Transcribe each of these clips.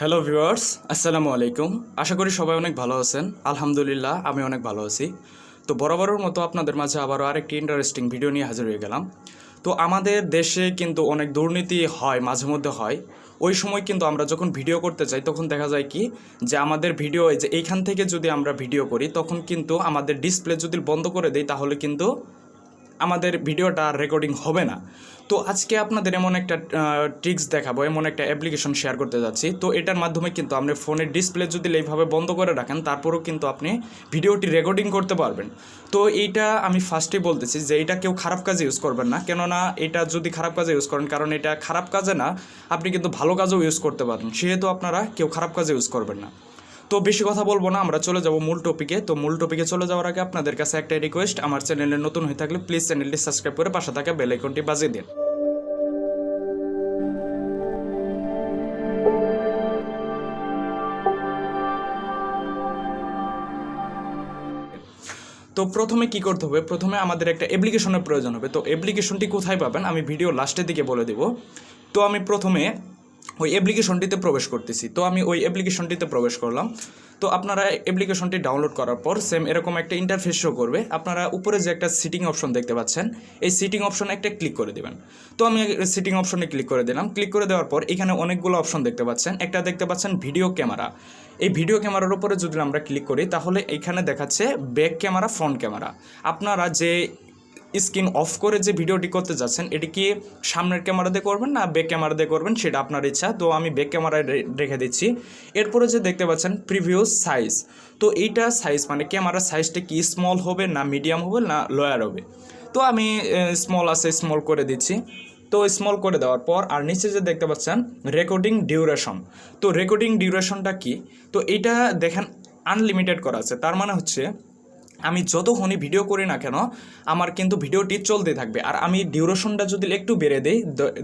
Hello viewers আসসালামু আলাইকুম আশা করি সবাই অনেক ভালো আছেন। আলহামদুলিল্লাহ, আমি অনেক ভালো আছি। তো বরাবরের মতো আপনাদের মাঝে আবারও আরেকটি ইন্টারেস্টিং ভিডিও নিয়ে হাজির হয়ে গেলাম। তো আমাদের দেশে কিন্তু অনেক দুর্নীতি হয়, মাঝে মধ্যে হয়। ওই সময় কিন্তু আমরা যখন ভিডিও করতে চাই তখন দেখা যায় কি যে আমাদের ভিডিও যে এইখান থেকে যদি আমরা ভিডিও করি, তখন কিন্তু আমাদের ডিসপ্লে যদি বন্ধ করে দেই, তাহলে কিন্তু আমাদের ভিডিওটা রেকর্ডিং হবে না। তো আজকে আপনাদের এমন একটা ট্রিক্স দেখাবো, এমন একটা অ্যাপ্লিকেশন শেয়ার করতে যাচ্ছি। তো এটার মাধ্যমে কিন্তু আপনি ফোনের ডিসপ্লে যদি এইভাবে বন্ধ করে রাখেন, তারপরেও কিন্তু আপনি ভিডিওটি রেকর্ডিং করতে পারবেন। তো এইটা আমি ফার্স্টেই বলতেছি যে এটা কেউ খারাপ কাজে ইউজ করবেন না। কেননা এটা যদি খারাপ কাজে ইউজ করেন, কারণ এটা খারাপ কাজে না, আপনি কিন্তু ভালো কাজেও ইউজ করতে পারেন সেহেতু আপনারা কেউ খারাপ কাজে ইউজ করবেন না। তো বেশি কথা বলব না, আমরা চলে যাব মূল টপিকে তো মূল টপিকে চলে যাওয়ার আগে আপনাদের কাছে একটা রিকোয়েস্ট আমার চ্যানেলে নতুন হয়ে থাকলে প্লিজ চ্যানেলটি সাবস্ক্রাইব করে পাশে থাকা বেল আইকনটি বাজিয়ে দিন। তো প্রথমে কি করতে হবে? প্রথমে আমাদের একটা অ্যাপ্লিকেশনের প্রয়োজন হবে। তো অ্যাপ্লিকেশনটি কোথায় পাবেন? আমি ভিডিও লাস্টের দিকে বলে দেব। তো আমি প্রথমে ওই অ্যাপ্লিকেশনটিতে প্রবেশ করতেছি। তো আমি ওই অ্যাপ্লিকেশনটিতে প্রবেশ করলাম। তো আপনারা অ্যাপ্লিকেশনটি ডাউনলোড করার পর সেম এরকম একটা ইন্টারফেস শো করবে। আপনারা উপরে যে একটা সিটিং অপশন দেখতে পাচ্ছেন, এই সিটিং অপশনে একটা ক্লিক করে দেবেন। তো আমি সিটিং অপশনে ক্লিক করে দিলাম। ক্লিক করে দেওয়ার পর এখানে অনেকগুলো অপশন দেখতে পাচ্ছেন। একটা দেখতে পাচ্ছেন ভিডিও ক্যামেরা এই ভিডিও ক্যামেরার উপরে যদি আমরা ক্লিক করি, তাহলে এখানে দেখাচ্ছে ব্যাক ক্যামেরা ফ্রন্ট ক্যামেরা আপনারা যে স্ক্রিন অফ করে যে ভিডিওটি করতে যাচ্ছেন, এটি কি সামনের ক্যামেরা দিয়ে করবেন না ব্যাক ক্যামেরা দিয়ে করবেন? সেটা আপনার ইচ্ছা। তো আমি ব্যাক ক্যামেরায় রেখে দিচ্ছি। এরপরে যে দেখতে পাচ্ছেন প্রিভিউ সাইজ তো এইটা সাইজ মানে ক্যামেরার সাইজটা কি স্মল হবে না মিডিয়াম হবে না লোয়ার হবে? তো আমি স্মল আছে স্মল করে দিচ্ছি। তো স্মল করে দেওয়ার পর, আর নিচে যে দেখতে পাচ্ছেন রেকর্ডিং ডিউরেশন তো রেকর্ডিং ডিউরেশনটা কি? তো এইটা দেখেন আনলিমিটেড করা আছে। তার মানে হচ্ছে আমি যতক্ষণই ভিডিও করি না কেন, আমার কিন্তু ভিডিওটি চলতে থাকবে। আর আমি ডিউরেশনটা যদি একটু বেড়ে দিই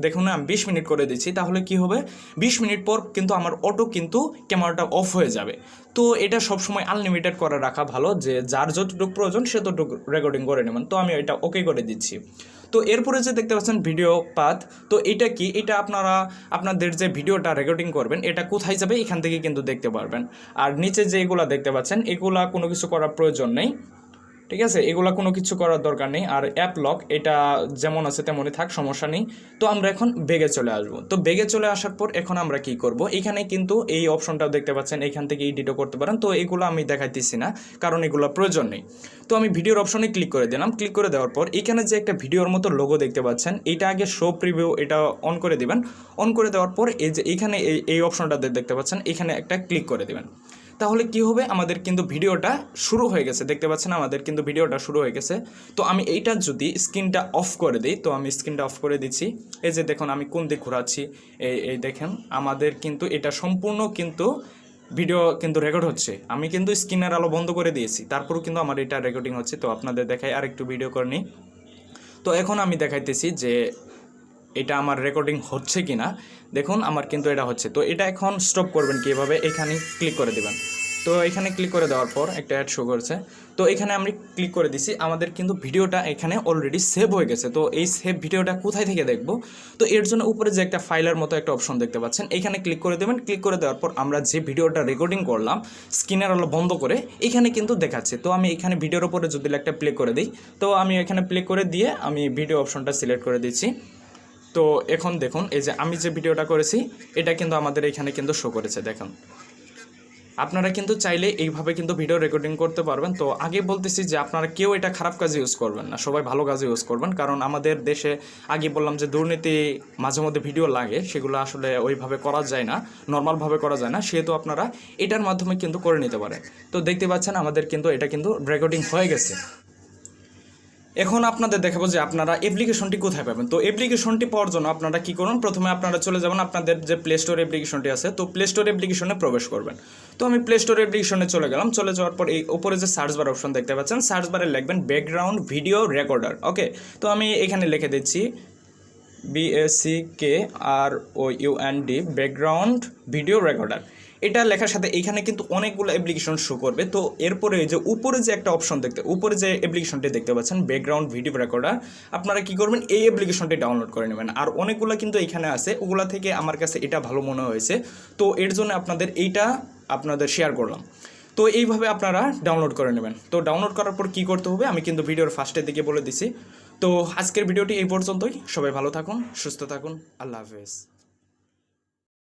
দেখুন আমি বিশ মিনিট করে দিচ্ছি, তাহলে কি হবে? বিশ মিনিট পর কিন্তু আমার অটো কিন্তু ক্যামেরাটা অফ হয়ে যাবে। তো এটা সবসময় আনলিমিটেড করে রাখা ভালো, যে যার যতটুকু প্রয়োজন, সে ততটুকু রেকর্ডিং করে নেবেন। তো আমি এটা ওকে করে দিচ্ছি। তো এরপরে যে দেখতে পাচ্ছেন ভিডিও পাথ তো এটা কি? এটা আপনারা, আপনাদের যে ভিডিওটা রেকর্ডিং করবেন, এটা কোথায় যাবে? এখান থেকে কিন্তু দেখতে পারবেন। আর নিচে যে এগুলা দেখতে পাচ্ছেন, এগুলা কোনো কিছু করার প্রয়োজন নেই। ঠিক আছে? এগুলা কোনো কিছু করার দরকার নেই। আর অ্যাপ লক এটা যেমন আছে তেমনই থাক, সমস্যা নেই। তো আমরা এখন বেগে চলে আসব। তো বেগে চলে আসার পর এখন আমরা কি করব? এখানে কিন্তু এই অপশনটাও দেখতে পাচ্ছেন, এখান থেকে এডিটও করতে পারেন। তো এগুলো আমি দেখাইতেছি না, কারণ এগুলো প্রয়োজন নেই। তো আমি ভিডিওর অপশনে ক্লিক করে দিলাম। ক্লিক করে দেওয়ার পর এখানে যে একটা ভিডিওর মতো লোগো দেখতে পাচ্ছেন, এটা আগে শো প্রিভিউ এটা অন করে দিবেন। অন করে দেওয়ার পর এই যে এখানে এই এই অপশনটা দেখতে পাচ্ছেন, এখানে একটা ক্লিক করে দিবেন। তাহলে কি হবে? আমাদের কিন্তু ভিডিওটা শুরু হয়ে গেছে। দেখতে পাচ্ছেন, আমাদের কিন্তু ভিডিওটা শুরু হয়ে গেছে। তো আমি এইটা যদি স্ক্রিনটা অফ করে দিই, তো আমি স্ক্রিনটা অফ করে দিচ্ছি। এই যে দেখুন, আমি কোন দিক ঘোরাচ্ছি, এই এই দেখেন, আমাদের কিন্তু এটা সম্পূর্ণ কিন্তু ভিডিও কিন্তু রেকর্ড হচ্ছে। আমি কিন্তু স্ক্রিনের আলো বন্ধ করে দিয়েছি। তারপরেও কিন্তু আমার এটা রেকর্ডিং হচ্ছে। তো আপনাদের দেখাই আর একটু ভিডিও করে নিই। তো এখন আমি দেখাইতেছি যে এটা আমার রেকর্ডিং হচ্ছে কি না দেখুন আমার কিন্তু এটা হচ্ছে। তো এটা এখন স্টপ করবেন কীভাবে, এখানে ক্লিক করে দেবেন। তো এখানে ক্লিক করে দেওয়ার পর একটা অ্যাড শো করছে। তো এখানে আমি ক্লিক করে দিছি, আমাদের কিন্তু ভিডিওটা এখানে অলরেডি সেভ হয়ে গেছে। তো এই সেভ ভিডিওটা কোথায় থেকে দেখব? তো এর জন্য উপরে যে একটা ফাইলের মতো একটা অপশন দেখতে পাচ্ছেন, এখানে ক্লিক করে দেবেন। ক্লিক করে দেওয়ার পর আমরা যে ভিডিওটা রেকর্ডিং করলাম, স্ক্রিনের আলো বন্ধ করে এখানে কিন্তু দেখাচ্ছে। তো আমি এখানে ভিডিওর উপরে যদি একটা প্লে করে দিই, তো আমি এখানে প্লে করে দিয়ে আমি ভিডিও অপশনটা সিলেক্ট করে দিচ্ছি। তো এখন দেখুন, এই যে আমি যে ভিডিওটা করেছি, এটা কিন্তু আমাদের এখানে কিন্তু শো করেছে, দেখুন। আপনারা কিন্তু চাইলে এইভাবে কিন্তু ভিডিও রেকর্ডিং করতে পারবেন। তো আগে বলতেছি যে আপনারা কেউ এটা খারাপ কাজে ইউজ করবেন না, সবাই ভালো কাজে ইউজ করবেন। কারণ আমাদের দেশে, আগে বললাম যে দুর্নীতি মাঝে মধ্যে ভিডিও লাগে, সেগুলো আসলে ওইভাবে করা যায় না নর্মালভাবে করা যায় না। সেহেতু আপনারা এটার মাধ্যমে কিন্তু করে নিতে পারেন। তো দেখতে পাচ্ছেন, আমাদের কিন্তু এটা কিন্তু রেকর্ডিং হয়ে গেছে। এখন আপনাদের দেখাবো যে আপনারা অ্যাপ্লিকেশনটি কোথায় পাবেন। তো অ্যাপ্লিকেশনটি পাওয়ার জন্য আপনারা কি করুন? প্রথমে আপনারা চলে যাবেন আপনাদের যে প্লে স্টোর অ্যাপ্লিকেশনটি আছে, তো প্লে স্টোর অ্যাপ্লিকেশনে প্রবেশ করবেন। তো আমি প্লে স্টোর অ্যাপ্লিকেশনে চলে গেলাম। চলে যাওয়ার পর এই ওপরে যে সার্চ বার অপশন দেখতে পাচ্ছেন সার্চ বারে লিখবেন ব্যাকগ্রাউন্ড ভিডিও রেকর্ডার ওকে তো আমি এখানে লিখে দিচ্ছি BSC K R O UND background video recorder এটা লেখার সাথে এইখানে কিন্তু অনেকগুলো অ্যাপ্লিকেশন শো করবে। তো এরপরে যে উপরে যে একটা অপশন দেখতে, উপরে যে অ্যাপ্লিকেশনটি দেখতে পাচ্ছেন ব্যাকগ্রাউন্ড ভিডিও রেকর্ডার আপনারা কি করবেন? এই অ্যাপ্লিকেশনটি ডাউনলোড করে নেবেন। আর অনেকগুলো কিন্তু এখানে আছে। ওগুলা থেকে আমার কাছে এটা ভালো মনে হয়েছে। তো এর জন্য আপনাদের এইটা আপনাদের শেয়ার করলাম। তো এইভাবে আপনারা ডাউনলোড করে নেবেন। তো ডাউনলোড করার পর কী করতে হবে? আমি কিন্তু ভিডিওর ফার্স্টের দিকে বলে দিছি। তো আজকের ভিডিওটি এই পর্যন্তই। সবাই ভালো থাকুন সুস্থ থাকুন। আল্লাহ হাফেজ।